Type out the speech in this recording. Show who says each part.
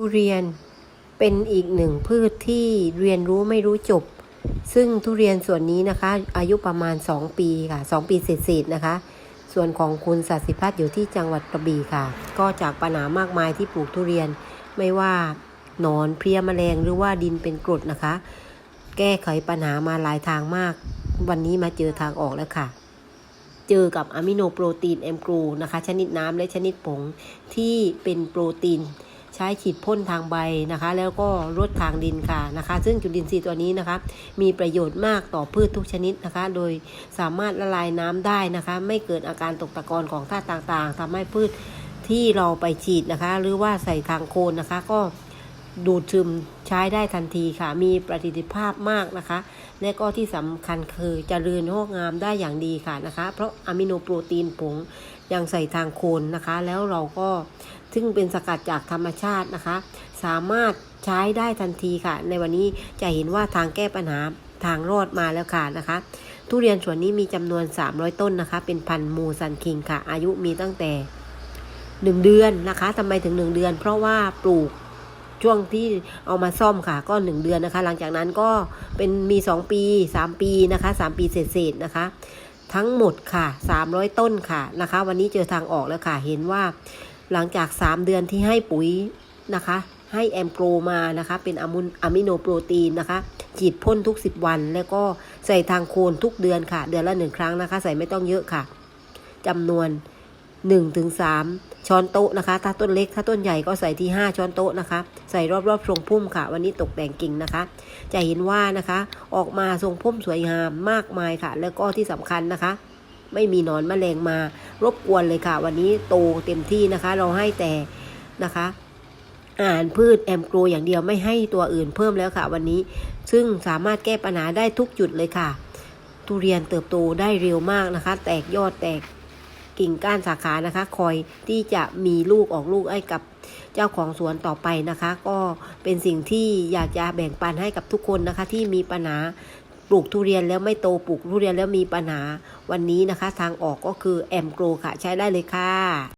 Speaker 1: ทุเรียนเป็นอีกหนึ่งพืชที่เรียนรู้ไม่รู้จบ ซึ่งทุเรียนส่วนนี้นะคะ อายุประมาณ 2 ปีค่ะ 2 ปีเศษๆนะคะ ส่วนของคุณสัสิพัฒน์อยู่ที่จังหวัดกระบี่ค่ะ ก็จากปัญหามากมายที่ปลูกทุเรียนไม่ว่าหนอนเพลี้ยแมลงหรือว่าดินเป็นกรดนะคะ แก้ไขปัญหามาหลายทางมาก วันนี้มาเจอทางออกแล้วค่ะเจอกับอะมิโนโปรตีนแอมกรูนะคะ ชนิดน้ำและชนิดผงที่เป็นโปรตีน ใช้ฉีดพ่นทางใบนะคะ แล้วก็ลดทางดินค่ะนะคะ ซึ่งจุลินทรีย์ตัวนี้นะคะ มีประโยชน์มากต่อพืชทุกชนิดนะคะ โดยสามารถละลายน้ำได้นะคะ ไม่เกิดอาการตกตะกอนของธาตุต่างๆทำให้พืชที่เราไปฉีดนะคะ หรือว่าใส่ทางโคนนะคะ ก็ดูดซึมใช้ได้ทันทีค่ะ มีประสิทธิภาพมากนะคะ และก็ที่สำคัญคือจเจริญงอกงามได้อย่างดีค่ะนะคะ เพราะอะมิโนโปรตีนผง ยังใส่ทางโคนนะคะ แล้วเราก็ซึ่งเป็นสกัดจากธรรมชาตินะคะ สามารถใช้ได้ทันทีค่ะ ในวันนี้จะเห็นว่าทางแก้ปัญหาทางรอดมาแล้วค่ะนะคะ ทุเรียนสวนนี้มีจำนวน 300 ต้นนะคะ เป็นพันมูซันคิงค่ะ อายุมีตั้งแต่ 1 เดือนนะคะทำไมถึง 1 เดือน เพราะว่าปลูกช่วงที่เอามาซ่อมค่ะ ก็ 1 เดือนนะคะ หลังจากนั้นก็เป็นมี 2 ปี 3 ปีนะคะ 3 ปีเศษๆนะคะ ทั้งหมดค่ะ 300 ต้นค่ะนะคะ วันนี้เจอทางออกแล้วค่ะ เห็นว่าหลังจาก 3 เดือนที่ให้ปุ๋ยนะคะ ให้แอมโกรมานะคะ เป็นอะมุนอะมิโนโปรตีนนะคะ ฉีดพ่นทุก 10 วัน แล้วก็ใส่ทางโคนทุกเดือนค่ะ เดือนละหนึ่งครั้งนะคะ ใส่ไม่ต้องเยอะค่ะจำนวน 1-3ถึงช้อนโต๊ะนะคะ ถ้าต้นเล็ก ถ้าต้นใหญ่ก็ใส่ที่ 5 ช้อนโต๊ะนะคะ ใส่รอบๆทรงพุ่มค่ะ วันนี้ตกแต่งกิ่งนะคะ จะเห็นว่านะคะ ออกมาทรงพุ่มสวยงามมากมายค่ะ แล้วก็ที่สำคัญนะคะ ไม่มีนอนแมลงมารบกวนเลยค่ะ วันนี้โตเต็มที่นะคะ เราให้แต่นะคะอาหารพืชแอมโกรอย่างเดียวไม่ให้ตัวอื่นเพิ่มแล้วค่ะ วันนี้ ซึ่งสามารถแก้ปัญหาได้ทุกจุดเลยค่ะ ทุเรียนเติบโตได้เร็วมากนะคะ แตกยอดแตก กิ่งก้านสาขานะคะ คอยที่จะมีลูกออกลูกให้กับเจ้าของสวนต่อไปนะคะ ก็เป็นสิ่งที่อยากจะแบ่งปันให้กับทุกคนนะคะ ที่มีปัญหาปลูกทุเรียนแล้วไม่โตปลูกทุเรียนแล้วมีปัญหาวันนี้นะคะ ทางออกก็คือแอมโกรค่ะใช้ได้เลยค่ะ